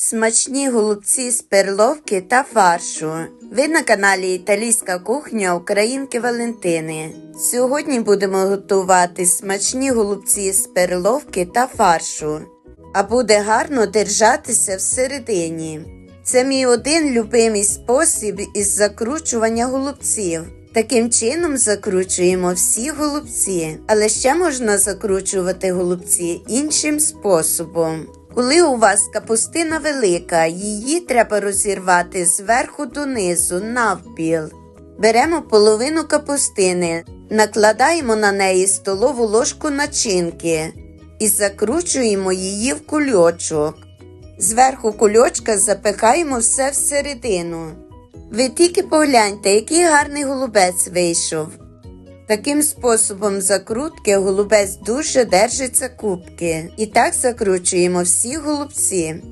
Смачні голубці з перловки та фаршу. Ви на каналі Італійська кухня Українки Валентини. Сьогодні будемо готувати смачні голубці з перловки та фаршу. А буде гарно держатися всередині. Це мій один любимий спосіб із закручування голубців. Таким чином закручуємо всі голубці, але ще можна закручувати голубці іншим способом. Коли у вас капустина велика, її треба розірвати зверху донизу навпіл. Беремо половину капустини, накладаємо на неї столову ложку начинки і закручуємо її в кульочок. Зверху кульочка запихаємо все всередину. Ви тільки погляньте, який гарний голубець вийшов. Таким способом закрутки голубець дуже держиться кубки. І так закручуємо всі голубці.